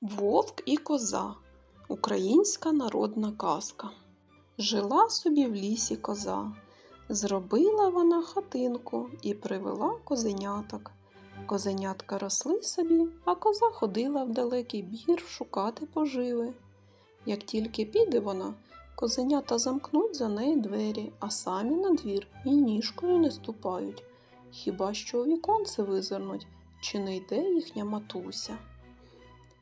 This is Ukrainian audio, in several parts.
Вовк і коза українська народна казка. Жила собі в лісі коза. Зробила вона хатинку і привела козеняток. Козенятка росли собі, а коза ходила в далекий бір шукати поживи. Як тільки піде вона, козенята замкнуть за нею двері, а самі на двір і ніжкою не ступають. Хіба що у віконце визирнуть, чи не йде їхня матуся.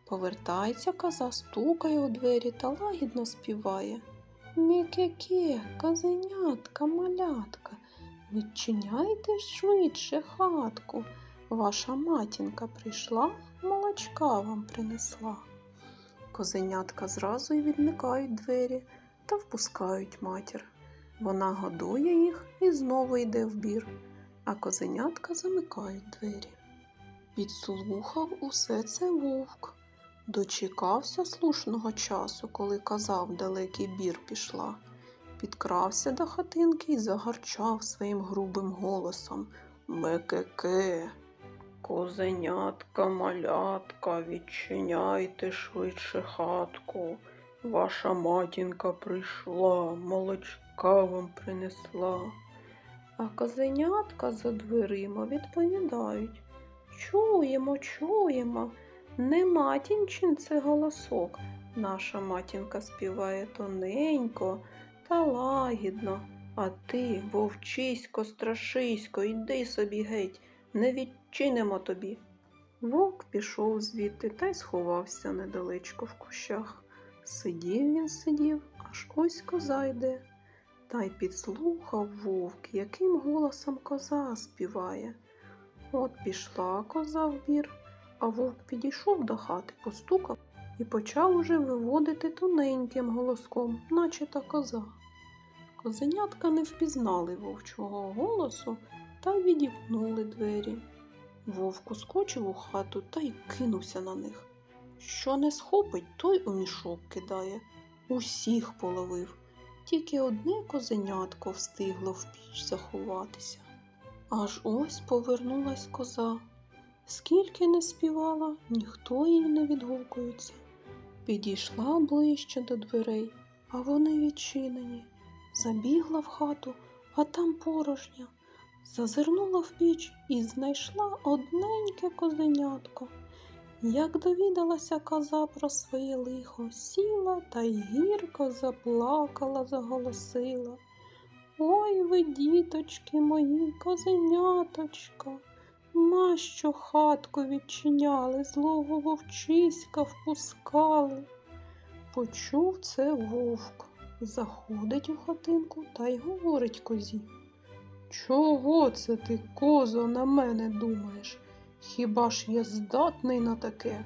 Повертається коза, стукає у двері та лагідно співає. Мікяке, козенятка, малятка, відчиняйте швидше хатку. Ваша матінка прийшла, молочка вам принесла. Козенятка зразу й відмикають двері та впускають матір. Вона годує їх і знову йде в бір, а козенятка замикають двері. Підслухав усе це вовк. Дочекався слушного часу, коли коза в далекий бір пішла. Підкрався до хатинки і загарчав своїм грубим голосом Мекеке. Козенятка, малятка, відчиняйте швидше хатку. Ваша матінка прийшла, молочка вам принесла. А козенятка за дверима відповідають Чуємо, чуємо. Не матінчин це голосок. Наша матінка співає тоненько та лагідно. А ти, вовчисько, страшисько, йди собі геть, не відчинимо тобі. Вовк пішов звідти та й сховався недалечко в кущах. Сидів він сидів, аж ось коза йде. Та й підслухав вовк, яким голосом коза співає. От пішла коза в бір, а вовк підійшов до хати, постукав і почав уже виводити тоненьким голоском, наче та коза. Козенятка не впізнали вовчого голосу та відімкнули двері. Вовк ускочив у хату та й кинувся на них. Що не схопить, той у мішок кидає. Усіх половив. Тільки одне козенятко встигло в піч заховатися. Аж ось повернулась коза. Скільки не співала, ніхто їй не відгукується. Підійшла ближче до дверей, а вони відчинені. Забігла в хату, а там порожня. Зазирнула в піч і знайшла одненьке козенятко. Як довідалася коза про своє лихо, сіла та й гірко заплакала, заголосила. Ой ви, діточки мої, козеняточка, нащо хатку відчиняли, злого вовчиська впускали. Почув це вовк, заходить у хатинку та й говорить козі. Чого це ти, козо, на мене думаєш? Хіба ж я здатний на таке?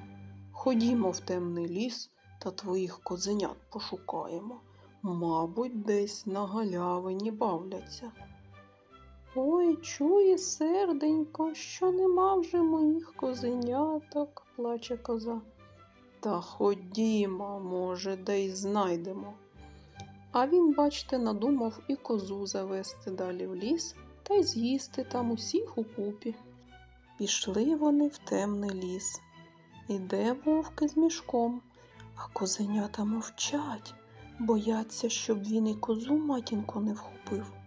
Ходімо в темний ліс та твоїх козенят пошукаємо. Мабуть, десь на галявині бавляться. Ой, чує серденько, що нема вже моїх козеняток, плаче коза. Та ходімо, може, де й знайдемо. А він, бачте, надумав і козу завести далі в ліс та й з'їсти там усіх укупі. Пішли вони в темний ліс. Іде вовки з мішком, а козенята мовчать, бояться, щоб він і козу матінку не вхопив.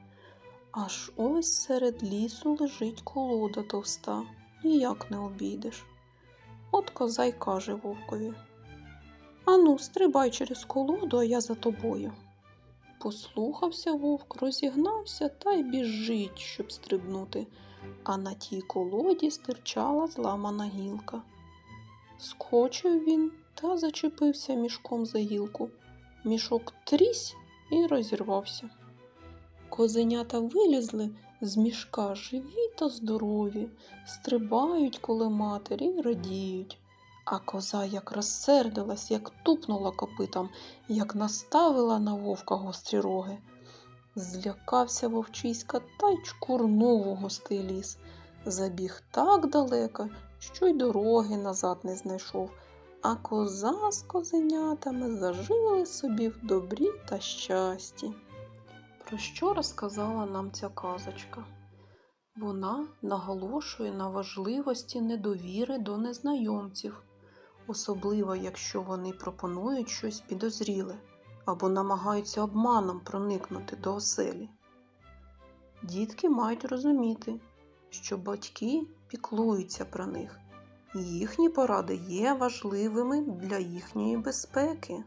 Аж ось серед лісу лежить колода товста, ніяк не обійдеш. От коза й каже вовкові Ану, стрибай через колоду, а я за тобою. Послухався вовк, розігнався та й біжить, щоб стрибнути, а на тій колоді стирчала зламана гілка. Скочив він та зачепився мішком за гілку. Мішок трісь і розірвався. Козенята вилізли з мішка живі та здорові, стрибають коло матері й радіють. А коза як розсердилась, як тупнула копитом, як наставила на вовка гострі роги. Злякався вовчиська та й чкурнув у густий ліс. Забіг так далеко, що й дороги назад не знайшов, а коза з козенятами зажили собі в добрі та щасті. Про що розказала нам ця казочка? Вона наголошує на важливості недовіри до незнайомців. особливо якщо вони пропонують щось підозріле або намагаються обманом проникнути до оселі. Дітки мають розуміти, що батьки піклуються про них, і їхні поради є важливими для їхньої безпеки.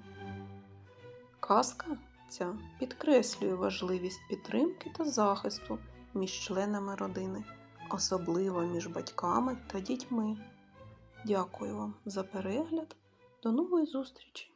Казка ця підкреслює важливість підтримки та захисту між членами родини, особливо між батьками та дітьми. Дякую вам за перегляд. До нової зустрічі!